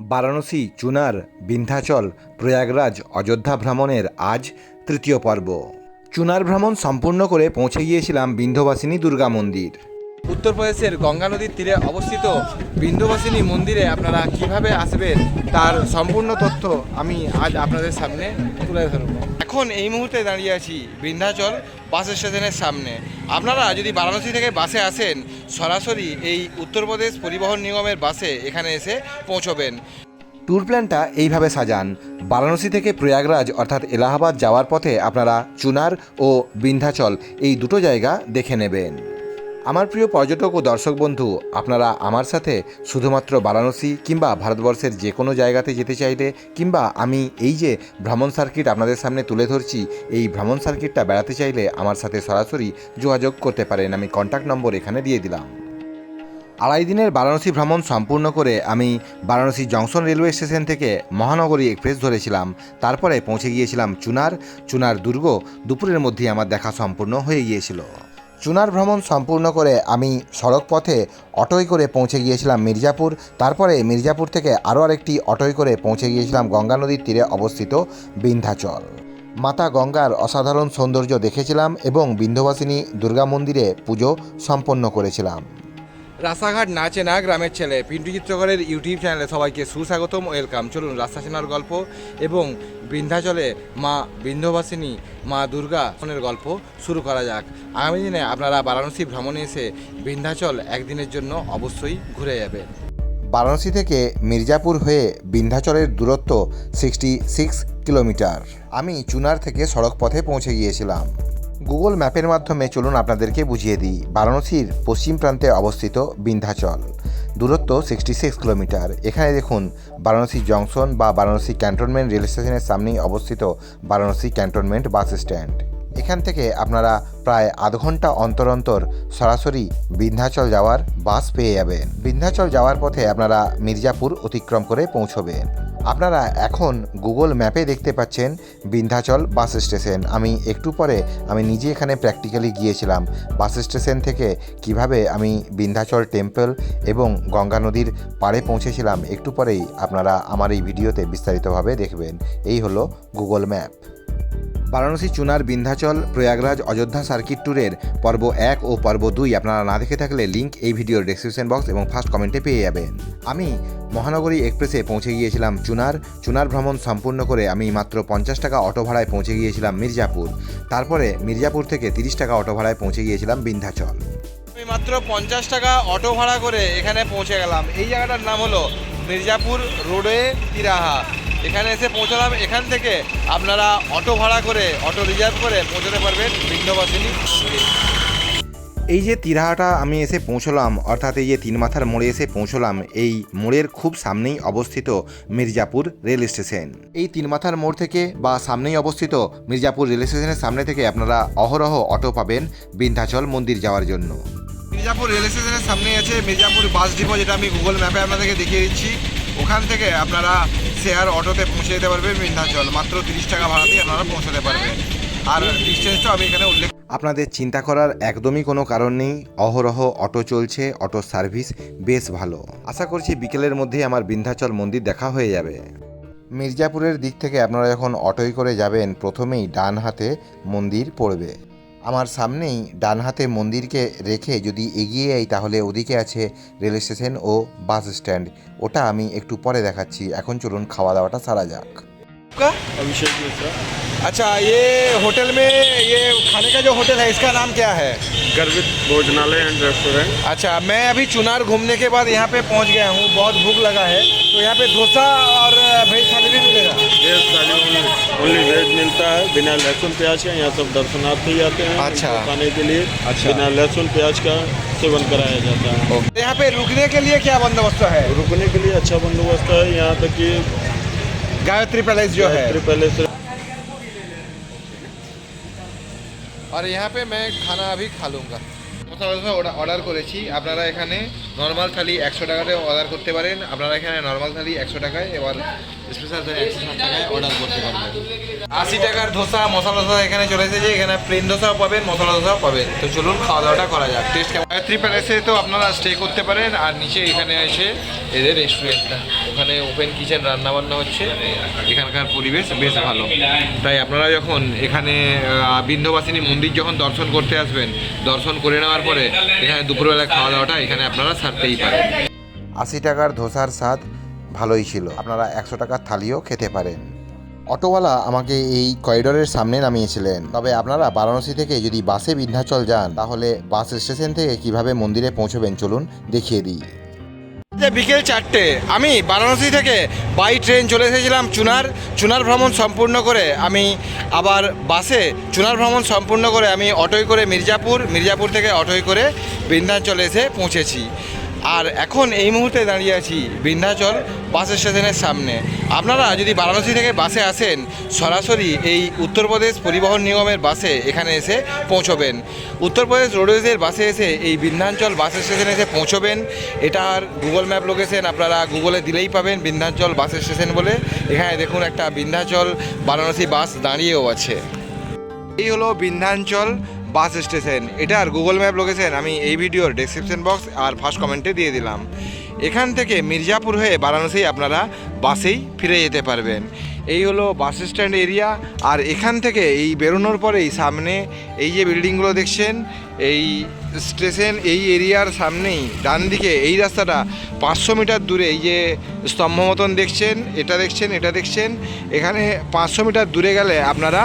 বারাণসী, চুনার, বিন্ধ্যাচল, প্রয়াগরাজ, অযোধ্যা ভ্রমণের আজ তৃতীয় পর্ব। চুনার ভ্রমণ সম্পূর্ণ করে পৌঁছে গিয়েছিলাম বিন্ধ্যবাসিনী দুর্গা মন্দির। উত্তরপ্রদেশের গঙ্গা নদীর তীরে অবস্থিত বিন্দুবাসিনী মন্দিরে আপনারা কীভাবে আসবেন, তার সম্পূর্ণ তথ্য আমি আজ আপনাদের সামনে তুলে ধরব। এখন এই মুহূর্তে দাঁড়িয়ে আছি বিন্ধ্যাচল বাস স্টেশনের সামনে। আপনারা যদি বারাণসী থেকে বাসে আসেন, সরাসরি এই উত্তরপ্রদেশ পরিবহন নিগমের বাসে এখানে এসে পৌঁছবেন। ট্যুর প্ল্যানটা এইভাবে সাজান। বারাণসী থেকে প্রয়াগরাজ অর্থাৎ এলাহাবাদ যাওয়ার পথে আপনারা চুনার ও বিন্ধ্যাচল এই দুটো জায়গা দেখে নেবেন। আমার প্রিয় পর্যটক ও দর্শক বন্ধু, আপনারা আমার সাথে শুধুমাত্র বারাণসী কিংবা ভারতবর্ষের যে কোনো জায়গাতে যেতে চাইলে কিংবা আমি এই যে ভ্রমণ সার্কিট আপনাদের সামনে তুলে ধরছি, এই ভ্রমণ সার্কিটটা বেড়াতে চাইলে আমার সাথে সরাসরি যোগাযোগ করতে পারেন। আমি কন্ট্যাক্ট নম্বর এখানে দিয়ে দিলাম। আড়াই দিনের বারাণসী ভ্রমণ সম্পূর্ণ করে আমি বারাণসী জংশন রেলওয়ে স্টেশন থেকে মহানগরী এক্সপ্রেস ধরেছিলাম। তারপরে পৌঁছে গিয়েছিলাম চুনার। চুনার দুর্গ দুপুরের মধ্যেই আমার দেখা সম্পূর্ণ হয়ে গিয়েছিল। চুনার ভ্রমণ সম্পূর্ণ করে আমি সড়ক পথে অটোয় করে পৌঁছে গিয়েছিলাম মির্জাপুর। তারপরে মির্জাপুর থেকে আরও আরেকটি অটোয় করে পৌঁছে গিয়েছিলাম গঙ্গা নদীর তীরে অবস্থিত বিন্ধ্যাচল। মাতা গঙ্গার অসাধারণ সৌন্দর্য দেখেছিলাম এবং বিন্ধ্যবাসিনী দুর্গা মন্দিরে পুজো সম্পন্ন করেছিলাম। রাস্তাঘাট না গ্রামের ছেলে। পিন্টু চিত্রকরের ইউটিউব চ্যানেলে সবাইকে সুস্বাগতম, ওয়েলকাম। চলুন রাস্তা চেনার গল্প এবং বৃন্ধাচলে মা বিন্ধ্যবাসিনী মা দুর্গা ফোনের গল্প শুরু করা যাক। আগামী দিনে আপনারা বারাণসী ভ্রমণে এসে বিন্ধ্যাচল একদিনের জন্য অবশ্যই ঘুরে যাবেন বারাণসী থেকে মির্জাপুর হয়ে বিন্ধ্যাচলের দূরত্ব সিক্সটি সিক্স কিলোমিটার। আমি চুনার থেকে সড়ক পথে পৌঁছে গিয়েছিলাম। গুগল ম্যাপের মাধ্যমে চলুন আপনাদেরকে বুঝিয়ে দিই। বারাণসীর পশ্চিম প্রান্তে অবস্থিত বিন্ধ্যাচল, দূরত্ব সিক্সটি সিক্স কিলোমিটার। এখানে দেখুন, বারাণসী জংশন বা বারাণসী ক্যান্টনমেন্ট রেল স্টেশনের সামনেই অবস্থিত বারাণসী ক্যান্টনমেন্ট বাস স্ট্যান্ড। এখান থেকে আপনারা প্রায় আধ ঘণ্টা অন্তর অন্তর সরাসরি বিন্ধ্যাচল যাওয়ার বাস পেয়ে যাবেন। বিন্ধ্যাচল যাওয়ার পথে আপনারা মির্জাপুর অতিক্রম করে পৌঁছবেন। আপনারা এখন গুগল ম্যাপে দেখতে পাচ্ছেন বিন্ধ্যাচল বাস স্টেশন। আমি একটু পরে আমি নিজে এখানে প্র্যাকটিক্যালি গিয়েছিলাম। বাস স্টেশন থেকে কীভাবে আমি বিন্ধ্যাচল টেম্পল এবং গঙ্গা নদীর পাড়ে পৌঁছেছিলাম একটু পরেই আপনারা আমার এই ভিডিওতে বিস্তারিতভাবে দেখবেন। এই হলো Google map. Varanasi Chunar Vindhyachal, Prayagraj, Ayodhya circuit ট্যুরের পর্ব এক ও পর্ব দুই আপনারা না দেখে থাকলে লিঙ্ক এই ভিডিওর ডেসক্রিপশন বক্স এবং ফার্স্ট কমেন্টে পেয়ে যাবেন। আমি মহানগরী এক্সপ্রেসে পৌঁছে গিয়েছিলাম চুনার। চুনার ভ্রমণ সম্পূর্ণ করে আমি মাত্র পঞ্চাশ টাকা অটো ভাড়ায় পৌঁছে গিয়েছিলাম মির্জাপুর। তারপরে মির্জাপুর থেকে তিরিশ টাকা অটো ভাড়ায় পৌঁছে গিয়েছিলাম বিন্ধ্যাচল। আমি মাত্র পঞ্চাশ টাকা অটো ভাড়া করে এখানে পৌঁছে গেলাম। এই জায়গাটার নাম হলো মির্জাপুর রোডে তিরাহা। এখানে এসে পৌঁছলাম। এখান থেকে আপনারা অটো ভাড়া করে, অটো রিজার্ভ করে পৌঁছতে পারবেন বিন্ধ্যবাসিনী এই যে তিরাহাটা আমি এসে পৌঁছলাম, অর্থাৎ এই যে তিন মাথার মোড়ে এসে পৌঁছলাম, এই মোড়ের খুব সামনেই অবস্থিত মির্জাপুর রেল স্টেশন। এই তিন মাথার মোড় থেকে বা সামনেই অবস্থিত মির্জাপুর রেল স্টেশনের সামনে থেকে আপনারা অহরহ অটো পাবেন বিন্ধ্যাচল মন্দির যাওয়ার জন্য। মির্জাপুর রেল স্টেশনের সামনেই আছে মির্জাপুর বাস ডিপো, যেটা আমি গুগল ম্যাপে আপনাদেরকে দেখিয়ে দিচ্ছি। ওখান থেকে আপনারা শেয়ার অটোতে পৌঁছে যেতে পারবেন বিন্ধ্যাচল মাত্র তিরিশ টাকা ভাড়াতেই আপনারা পৌঁছাতে পারবেন। আর ডিস্টেন্সটা আমি এখানে উল্লেখ আপনাদের চিন্তা করার একদমই কোনো কারণ নেই। অহরহ অটো চলছে, অটো সার্ভিস বেশ ভালো। আশা করছি বিকেলের মধ্যেই আমার বিন্ধ্যাচল মন্দির দেখা হয়ে যাবে। মির্জাপুরের দিক থেকে আপনারা যখন অটোয় করে যাবেন, প্রথমেই ডান হাতে মন্দির পড়বে। আমার সামনেই ডান হাতে মন্দিরকে রেখে যদি এগিয়ে যাই তাহলে ওদিকে আছে রেল স্টেশন ও বাস স্ট্যান্ড ওটা আমি একটু পরে দেখাচ্ছি এখন চলুন খাওয়া দাওয়াটা সারা যাক का अभिषेक मिश्रा अच्छा ये होटल में ये खाने का जो होटल है इसका नाम क्या है गर्वित भोजनालय एंड रेस्टोरेंट अच्छा मैं अभी चुनार घूमने के बाद यहाँ पे पहुँच गया हूँ बहुत भूख लगा है तो यहाँ पे डोसा और वेज थाली भी मिलेगा वेज थाली ओनली वेज मिलता है। बिना लहसुन प्याज का यहाँ सब दर्शनार्थी आते हैं। अच्छा। खाने के लिए अच्छा। बिना लहसुन प्याज का सेवन कराया जाता है। यहाँ पे रुकने के लिए क्या बंदोबस्त है? रुकने के लिए अच्छा बंदोबस्त है। यहाँ तक कि गायत्री पैलेस जो है। गायत्री पहले से और यहाँ पे मैं खाना अभी खा लूँगा। ধোসা ওটা অর্ডার করেছি। আপনারা এখানে নর্মাল থালি একশো টাকাতে অর্ডার করতে পারেন। আপনারা এখানে নর্মাল থালি একশো টাকায় এবার স্পেশাল থালি একশো ষাট টাকায় অর্ডার করতে পারবেন। আশি টাকার ধোসা, মশলা ধোসা এখানে চলে এসেছে। এখানে প্লেন ধোসাও পাবেন, মশলা ধোসাও পাবেন। তো চলুন খাওয়া দাওয়াটা করা যাক। টেস্ট গায়ত্রী প্যালেসে তো আপনারা স্টে করতে পারেন, আর নিচে এখানে এসে এদের রেস্টুরেন্টটা ওখানে ওপেন কিচেন রান্না বান্না হচ্ছে এখানকার পরিবেশ বেশ ভালো। তাই আপনারা যখন এখানে আহ, বিন্ধ্যবাসিনী মন্দির যখন দর্শন করতে আসবেন দর্শন করে নেওয়ার পরে এখানে দুপুরবেলা খাওয়া দাওয়াটা এখানে আপনারা সারতেই পারেন। আশি টাকার ধোসার স্বাদ ভালোই ছিল। আপনারা একশো টাকার থালিও খেতে পারেন। অটোওয়ালা আমাকে এই করিডোরের সামনে নামিয়েছিলেন। তবে আপনারা বারাণসী থেকে যদি বাসে বিন্ধ্যাচল যান তাহলে বাস স্টেশন থেকে কীভাবে মন্দিরে পৌঁছবেন চলুন দেখিয়ে দিই। যে বিকেল চারটে, আমি বারাণসী থেকে বাই ট্রেন চলে এসেছিলাম চুনার। চুনার ভ্রমণ সম্পূর্ণ করে আমি আবার বাসে, চুনার ভ্রমণ সম্পূর্ণ করে আমি অটোয় করে মির্জাপুর মির্জাপুর থেকে অটোয় করে বৃন্দাঞ্চলে এসে পৌঁছেছি। আর এখন এই মুহূর্তে দাঁড়িয়ে আছি বিন্ধ্যাচল বাস স্টেশনের সামনে। আপনারা যদি বারাণসী থেকে বাসে আসেন, সরাসরি এই উত্তরপ্রদেশ পরিবহন নিগমের বাসে এখানে এসে পৌঁছবেন। উত্তরপ্রদেশ রোডওয়েজের বাসে এসে এই বিন্ধ্যাঞ্চল বাস স্টেশনে এসে পৌঁছবেন। এটার গুগল ম্যাপ লোকেশন আপনারা গুগলে দিলেই পাবেন বিন্ধ্যাঞ্চল বাস স্টেশন বলে। এখানে দেখুন একটা বিন্ধ্যাচল বারাণসী বাস দাঁড়িয়েও আছে। এই হলো বিন্ধ্যাঞ্চল বাস স্টেশন। এটার গুগল ম্যাপ লোকেশন আমি এই ভিডিওর ডেসক্রিপশন বক্স আর ফার্স্ট কমেন্টে দিয়ে দিলাম। এখান থেকে মির্জাপুর হয়ে বারাণসী আপনারা বাসেই ফিরে যেতে পারবেন। এই হলো বাস স্ট্যান্ড এরিয়া আর এখান থেকে এই বেরোনোর পরেই সামনে এই যে বিল্ডিংগুলো দেখছেন, এই স্টেশন এই এরিয়ার সামনেই ডান দিকে এই রাস্তাটা পাঁচশো মিটার দূরে এই যে স্তম্ভ মতন দেখছেন, এটা দেখছেন এটা দেখছেন। এখানে পাঁচশো মিটার দূরে গেলে আপনারা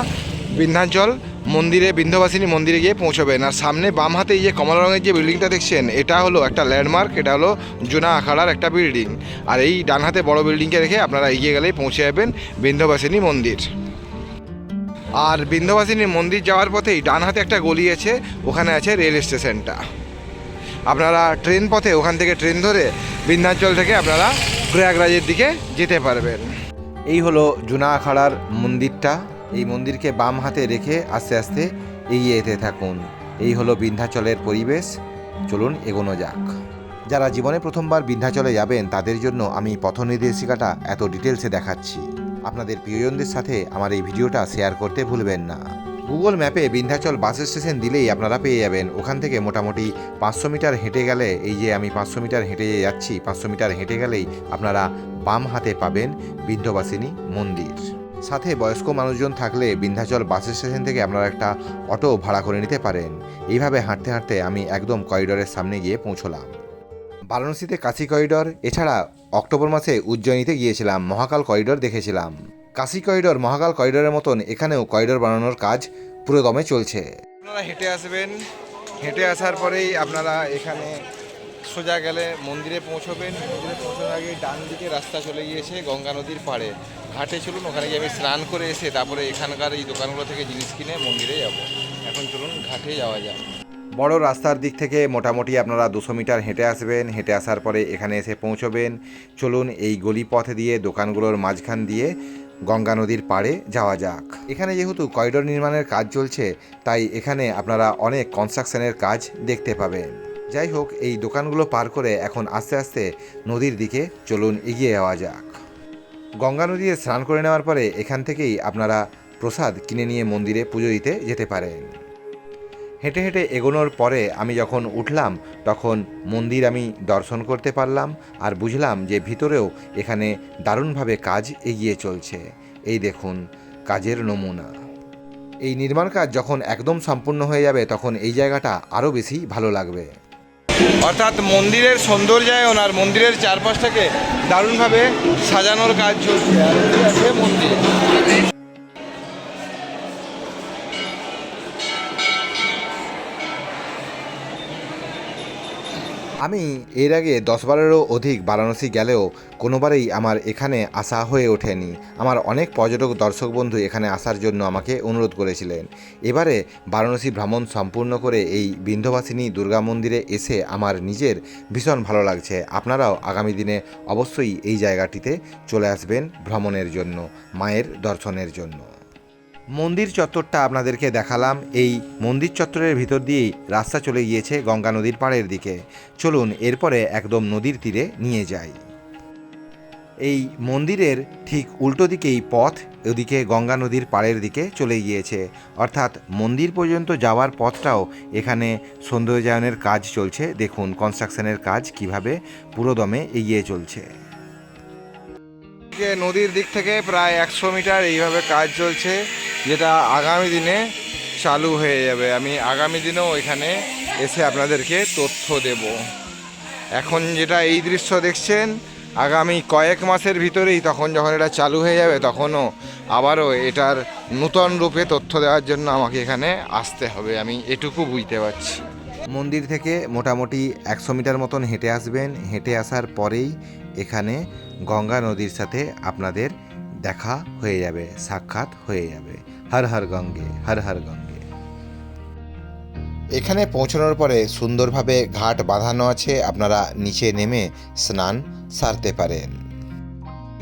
বিন্ধ্যাঞ্চল মন্দিরে বিন্ধ্যবাসিনী মন্দিরে গিয়ে পৌঁছবেন। আর সামনে বাম হাতে এই যে কমলা রঙের যে বিল্ডিংটা দেখছেন, এটা হলো একটা ল্যান্ডমার্ক এটা হলো জোনা আখাড়ার একটা বিল্ডিং আর এই ডান হাতে বড় বিল্ডিংকে রেখে আপনারা এগিয়ে গেলেই পৌঁছে যাবেন বিন্ধ্যবাসিনী মন্দির। আর বিন্ধ্যবাসিনীর মন্দির যাওয়ার পথেই ডান হাতে একটা গলি আছে, ওখানে আছে রেল স্টেশনটা আপনারা ট্রেন পথে, ওখান থেকে ট্রেন ধরে বিন্ধ্যাঞ্চল থেকে আপনারা প্রয়াগরাজের দিকে যেতে পারবেন। এই হলো জুনা আখাড়ার মন্দিরটা। এই মন্দিরকে বাম হাতে রেখে আস্তে আস্তে এগিয়ে যেতে থাকুন। এই হলো বিন্ধ্যাচলের পরিবেশ। চলুন এগোনো যাক। যারা জীবনে প্রথমবার বিন্ধ্যাচলে যাবেন, তাদের জন্য আমি পথ নির্দেশিকাটা এত ডিটেলসে দেখাচ্ছি। আপনাদের প্রিয়জনদের সাথে আমার এই ভিডিওটা শেয়ার করতে ভুলবেন না। গুগল ম্যাপে বিন্ধ্যাচল বাস স্টেশন দিলেই আপনারা পেয়ে যাবেন। ওখান থেকে মোটামুটি পাঁচশো মিটার হেঁটে গেলে, এই যে আমি পাঁচশো মিটার হেঁটে যাচ্ছি, পাঁচশো মিটার হেঁটে গেলেই আপনারা বাম হাতে পাবেন বিন্ধ্যবাসিনী মন্দির। সাথে বয়স্ক মানুষজন থাকলে বিন্ধ্যাচল বাস স্টেশন থেকে আপনারা একটা অটো ভাড়া করে নিতে পারেন। এইভাবে হাঁটতে হাঁটতে আমি একদম করিডোরের সামনে গিয়ে পৌঁছলাম। বারাণসীতে কাশি করিডোর, এছাড়া অক্টোবর মাসে উজ্জয়িনীতে গিয়েছিলাম, মহাকাল করিডোর দেখেছিলাম। কাশী করিডোর, মহাকাল করিডোরের মতন এখানেও করিডোর বানানোর কাজ পুরোদমে চলছে। আপনারা হেঁটে আসবেন। হেঁটে আসার পরেই আপনারা এখানে সোজা গেলে মন্দিরে পৌঁছবেন। মন্দিরে পৌঁছানোর আগে ডান দিকে রাস্তা চলে গিয়েছে গঙ্গা নদীর পাড়ে। ঘাটে চলুন, ওখানে গিয়ে আমি স্নান করে এসে তারপরে এখানকার এই দোকানগুলো থেকে জিনিস কিনে মন্দিরে যাব। এখন চলুন ঘাটে যাওয়া যাক। বড় রাস্তার দিক থেকে মোটামুটি আপনারা দুশো মিটার হেঁটে আসবেন। হেঁটে আসার পরে এখানে এসে পৌঁছবেন। চলুন এই গলি পথ দিয়ে, দোকানগুলোর মাঝখান দিয়ে গঙ্গা নদীর পাড়ে যাওয়া যাক। এখানে যেহেতু করিডোর নির্মাণের কাজ চলছে, তাই এখানে আপনারা অনেক কনস্ট্রাকশনের কাজ দেখতে পাবেন। যাই হোক, এই দোকানগুলো পার করে এখন আস্তে আস্তে নদীর দিকে চলুন এগিয়ে যাওয়া যাক। গঙ্গা নদীতে স্নান করে নেওয়ার পরে এখান থেকেই আপনারা প্রসাদ কিনে নিয়ে মন্দিরে পুজো দিতে যেতে পারেন। হেঁটে হেঁটে এগোনোর পরে আমি যখন উঠলাম, তখন মন্দির আমি দর্শন করতে পারলাম আর বুঝলাম যে ভিতরেও এখানে দারুণভাবে কাজ এগিয়ে চলছে। এই দেখুন, কাজের নমুনা। এই নির্মাণ কাজ যখন একদম সম্পূর্ণ হয়ে যাবে, তখন এই জায়গাটা আরও বেশি ভালো লাগবে। অর্থাৎ মন্দিরের সৌন্দর্যায়ন আর মন্দিরের চারপাশটাকে দারুণভাবে সাজানোর কাজ চলছে। আর মন্দির। আমি এর আগে দশ বারেরও অধিক বারাণসী গেলেও কোনোবারেই আমার এখানে আসা হয়ে ওঠেনি। আমার অনেক পর্যটক দর্শক বন্ধু এখানে আসার জন্য আমাকে অনুরোধ করেছিলেন। এবারে বারাণসী ভ্রমণ সম্পূর্ণ করে এই বিন্ধ্যবাসিনী দুর্গা মন্দিরে এসে আমার নিজের ভীষণ ভালো লাগছে। আপনারাও আগামী দিনে অবশ্যই এই জায়গাটিতে চলে আসবেন ভ্রমণের জন্য, মায়ের দর্শনের জন্য। মন্দির চত্বরটা আপনাদেরকে দেখালাম। এই মন্দির চত্বরের ভিতর দিয়েই রাস্তা চলে গিয়েছে গঙ্গা নদীর পাড়ের দিকে। চলুন এরপরে একদম নদীর তীরে নিয়ে যাই। এই মন্দিরের ঠিক উল্টো দিকেই পথ, ওদিকে গঙ্গা নদীর পাড়ের দিকে চলে গিয়েছে। অর্থাৎ মন্দির পর্যন্ত যাওয়ার পথটাও এখানে সৌন্দর্যায়নের কাজ চলছে। দেখুন কনস্ট্রাকশনের কাজ কীভাবে পুরোদমে এগিয়ে চলছে। যে নদীর দিক থেকে প্রায় একশো মিটার এইভাবে কাজ চলছে, যেটা আগামী দিনে চালু হয়ে যাবে। আমি আগামী দিনেও এখানে এসে আপনাদেরকে তথ্য দেব। এখন যেটা এই দৃশ্য দেখছেন, আগামী কয়েক মাসের ভিতরেই তখন যখন এটা চালু হয়ে যাবে, তখনও আবারও এটার নূতন রূপে তথ্য দেওয়ার জন্য আমাকে এখানে আসতে হবে। আমি এটুকু বুঝতে পারছি। মন্দির থেকে মোটামুটি একশো মিটার মতন হেঁটে আসবেন। হেঁটে আসার পরেই এখানে গঙ্গা নদীর সাথে আপনাদের দেখা হয়ে যাবে, সাক্ষাৎ হয়ে যাবে। হর হর গঙ্গে, হর হর গঙ্গে। এখানে পৌঁছানোর পরে সুন্দরভাবে ঘাট বাঁধানো আছে, আপনারা নিচে নেমে স্নান সারতে পারেন।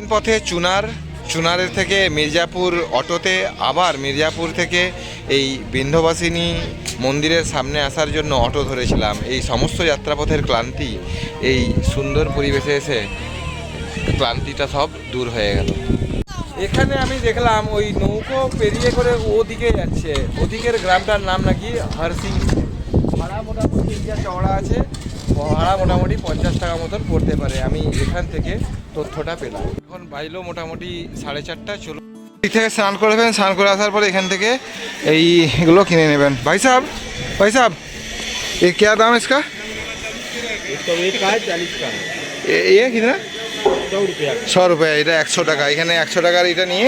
পথে চুনার, চুনারের থেকে মির্জাপুর অটোতে, আবার মির্জাপুর থেকে এই বিন্ধবাসিনী মন্দিরের সামনে আসার জন্য অটো ধরেছিলাম। এই সমস্ত যাত্রাপথের ক্লান্তি এই সুন্দর পরিবেশে এসে ক্লান্তিটা সব দূর হয়ে গেল এখানে আমি দেখলাম ওই নৌকো পেরিয়ে করে ওদিকে যাচ্ছে ওদিকের গ্রামটার নাম নাকি হরসিং ভাড়া মোটামুটি যা চওড়া আছে ভাড়া মোটামুটি পঞ্চাশ টাকা মতন পড়তে পারে আমি এখান থেকে তথ্যটা পেলাম এখন বাইলো মোটামুটি সাড়ে চারটা চলো দিক থেকে স্নান করবেন স্নান করে আসার পরে এখান থেকে এইগুলো কিনে নেবেন ভাই সাহেব ভাই সাহেব ये क्या दाम है इसका इसका वेट का है चालीस का है ये ये कितना सौ रुपया ছ রুপিয়া এটা একশো টাকা। এখানে একশো টাকার এটা নিয়ে।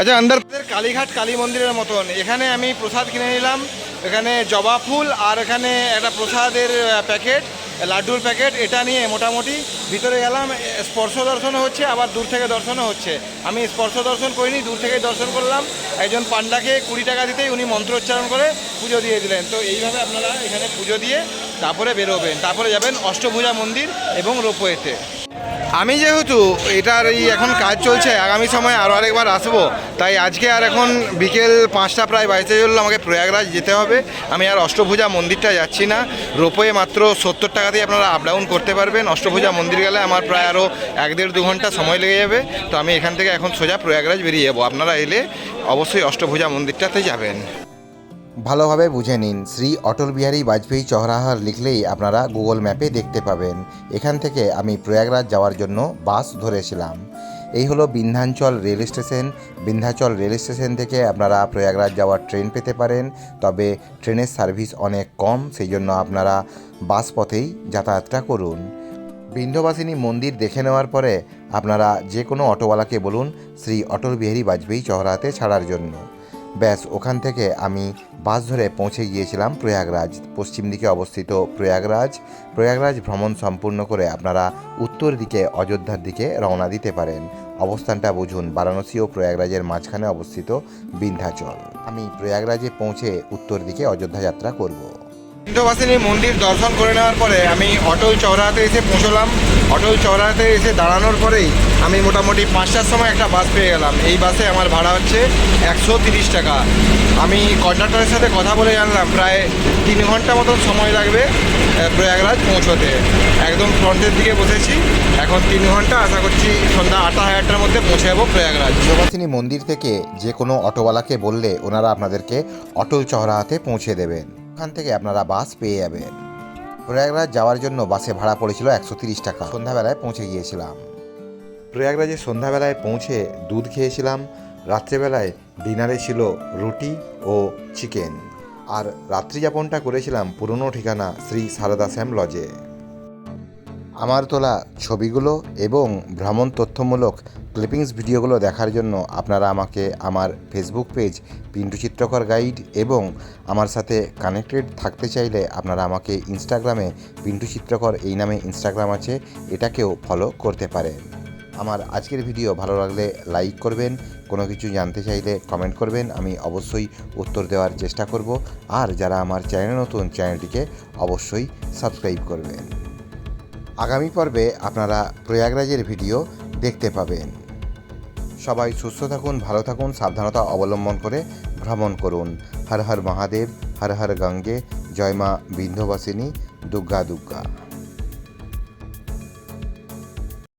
আচ্ছা আন্দার কালীঘাট কালী মন্দিরের মতন। এখানে আমি প্রসাদ কিনে নিলাম। এখানে জবা ফুল আর এখানে একটা প্রসাদের প্যাকেট, লাড্ডুর প্যাকেট। এটা নিয়ে মোটামুটি ভিতরে গেলাম, স্পর্শ দর্শনও হচ্ছে, আবার দূর থেকে দর্শনও হচ্ছে। আমি স্পর্শ দর্শন করিনি, দূর থেকে দর্শন করলাম। একজন পান্ডাকে কুড়ি টাকা দিতেই উনি মন্ত্র উচ্চারণ করে পুজো দিয়ে দিলেন। তো এইভাবে আপনারা এখানে পুজো দিয়ে তারপরে বেরোবেন। তারপরে যাবেন অষ্টভুজা মন্দির এবং রোপওয়েতে। আমি যেহেতু এটার এই এখন কাজ চলছে, আগামী সময় আরও আরেকবার আসব, তাই আজকে আর এখন বিকেল পাঁচটা প্রায় বাইশে চলল, আমাকে প্রয়াগরাজ যেতে হবে। আমি আর অষ্টভুজা মন্দিরটা যাচ্ছি না, রোপওয়ে মাত্র সত্তর টাকাতেই আপনারা আপ ডাউন করতে পারবেন। অষ্টভুজা মন্দির গেলে আমার প্রায় আরও এক দেড় দু ঘণ্টা সময় লেগে যাবে, তো আমি এখান থেকে এখন সোজা প্রয়াগরাজ বেরিয়ে যাব। আপনারা এলে অবশ্যই অষ্টভুজা মন্দিরটাতে যাবেন। ভালোভাবে বুঝে নিন। শ্রী অটল বিহারী বাজপেয়ী চহরাহার লিখলেই আপনারা গুগল ম্যাপে দেখতে পাবেন। এখান থেকে আমি প্রয়াগরাজ যাওয়ার জন্য বাস ধরেছিলাম। এই হলো Vindhyanchal rail station. Vindhyachal rail station থেকে আপনারা প্রয়াগরাজ যাওয়ার ট্রেন পেতে পারেন। তবে ট্রেনের সার্ভিস অনেক কম সেই জন্য আপনারা বাস পথেই যাতায়াতটা করুন। বিন্ধ্যবাসিনী মন্দির দেখে নেওয়ার পরে আপনারা যে কোনো অটোওয়ালাকে বলুন শ্রী অটল বিহারী বাজপেয়ী চৌরাহাতে ছাড়ার জন্য। ব্যাস, ওখান থেকে আমি বাস ধরে পৌঁছে গিয়েছিলাম প্রয়াগরাজ। পশ্চিম দিকে অবস্থিত প্রয়াগরাজ। প্রয়াগরাজ ভ্রমণ সম্পূর্ণ করে আপনারা উত্তর দিকে, অযোধ্যার দিকে রওনা দিতে পারেন। অবস্থানটা বুঝুন, বারাণসী ও প্রয়াগরাজের মাঝখানে অবস্থিত বিন্ধ্যাচল। আমি প্রয়াগরাজে পৌঁছে উত্তর দিকে অযোধ্যা যাত্রা করব। বিন্ধ্যবাসিনী মন্দির দর্শন করে নেওয়ার পরে আমি অটল চৌরাহাতে এসে পৌঁছলাম। অটল চৌরাহাতে এসে দাঁড়ানোর পরেই আমি মোটামুটি পাঁচটার সময় একটা বাস পেয়ে গেলাম। এই বাসে আমার ভাড়া হচ্ছে একশো টাকা। আমি কন্ডাক্টরের সাথে কথা বলে জানলাম, প্রায় তিন ঘণ্টা মতন সময় লাগবে প্রয়াগরাজ পৌঁছতে। একদম ফ্রন্টের দিকে বসেছি, এখন তিন ঘণ্টা, আশা করছি সন্ধ্যা সাড়ে আটটার মধ্যে পৌঁছে যাব প্রয়াগরাজ। বিন্ধ্যবাসিনী মন্দির থেকে যে কোনো অটোওয়ালাকে বললে ওনারা আপনাদেরকে অটল চৌরাহাতে পৌঁছে দেবেন। ওখান থেকে আপনারা বাস পেয়ে যাবেন। প্রয়াগরাজ যাওয়ার জন্য বাসে ভাড়া পড়েছিল একশো তিরিশ টাকা। সন্ধ্যাবেলায় পৌঁছে গিয়েছিলাম। প্রয়াগরাজে সন্ধ্যাবেলায় পৌঁছে দুধ খেয়েছিলাম রাত্রেবেলায় ডিনারে ছিল রুটি ও চিকেন। আর রাত্রিযাপনটা করেছিলাম পুরনো ঠিকানা শ্রী সারদা শ্যাম লজে। আমার তোলা ছবিগুলো এবং ভ্রমণ তথ্যমূলক ক্লিপিংস ভিডিওগুলো দেখার জন্য আপনারা আমাকে আমার ফেসবুক পেজ পিন্টু চিত্রকর গাইড এবং আমার সাথে কানেক্টেড থাকতে চাইলে আপনারা আমাকে ইনস্টাগ্রামে পিন্টু চিত্রকর এই নামে ইনস্টাগ্রাম আছে, এটাকেও ফলো করতে পারেন। আমার আজকের ভিডিও ভালো লাগলে লাইক করবেন, কোনো কিছু জানতে চাইলে কমেন্ট করবেন, আমি অবশ্যই উত্তর দেওয়ার চেষ্টা করব। আর যারা আমার চ্যানেল নতুন, চ্যানেলটিকে অবশ্যই সাবস্ক্রাইব করবেন। আগামী পর্বে আপনারা প্রয়াগরাজের ভিডিও দেখতে পাবেন। সবাই সুস্থ থাকুন, ভালো থাকুন, সাবধানতা অবলম্বন করে ভ্রমণ করুন। হর হর মহাদেব, হর হর গঙ্গে, জয় মা বিন্ধ্যবাসিনী, দুর্গা দুর্গা।